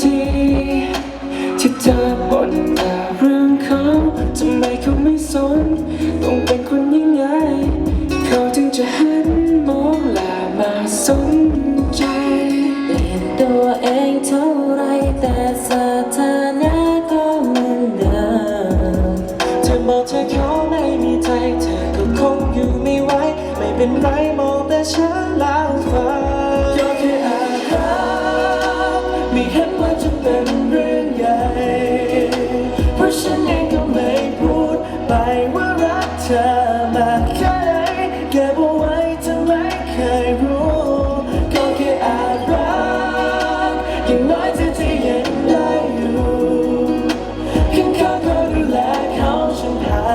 ทีที่เธอบ่นแต่เรื่องเขาทำไมเขาไม่สน ต้องเป็นคนยังไง เขาถึงจะหันมองและมาสนใจเปลี่ยนตัวเองเท่าไรแต่สถานะก็เหมือนเดิมเธอบอกเธอเขาไม่มีใจเธอก็คงอยู่ไม่ไหวไม่เป็นไรมองแต่ฉันแล้วฟ้า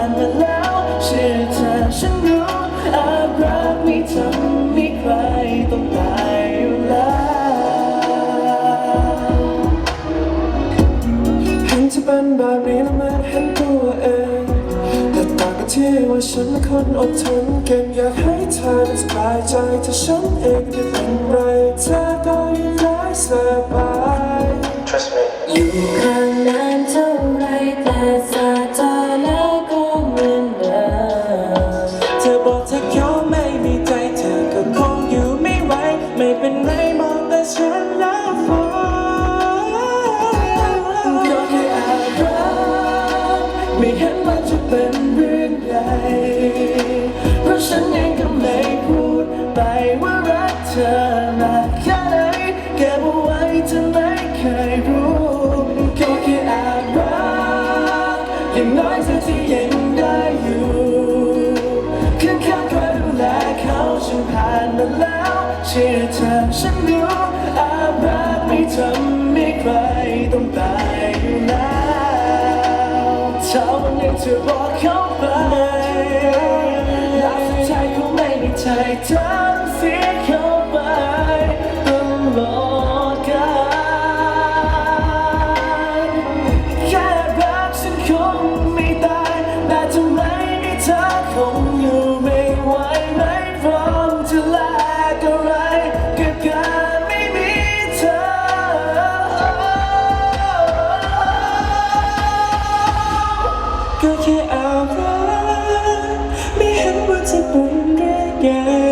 านมาแล้วเชื่อเธอฉันรู้อารักไม่ทำให้ใครต้องตายอยู่แล้วเห็นเธอเป็นแบบนี้แล้วมันเห็นตัวเองแต่ต่างกันที่ว่าฉันเป็นคนอดทนเก่งอยากให้เธอได้สบายใจถ้าฉันเองไม่เป็นไรเธอก็ยังได้สบาย Trust me. อยู่ข้างนานเท่าไรแต่ เป็นเรื่องใหญ่เพราะฉันเองก็ไม่พูดไปว่ารักเธอมากแค่ไหนเก็บเอาไว้จะไม่เคยรู้ก็แค่อารักอย่างน้อยเธอที่ยังได้อยู่ข้างข้างคอยดูแลเขาฉันผ่านมาแล้วเชื่อเธอฉันรู้อารักไม่ทำให้ใครต้องตาย ธอบอกเขาไปและสุดท้ายเขาไม่มีใจเธอ เ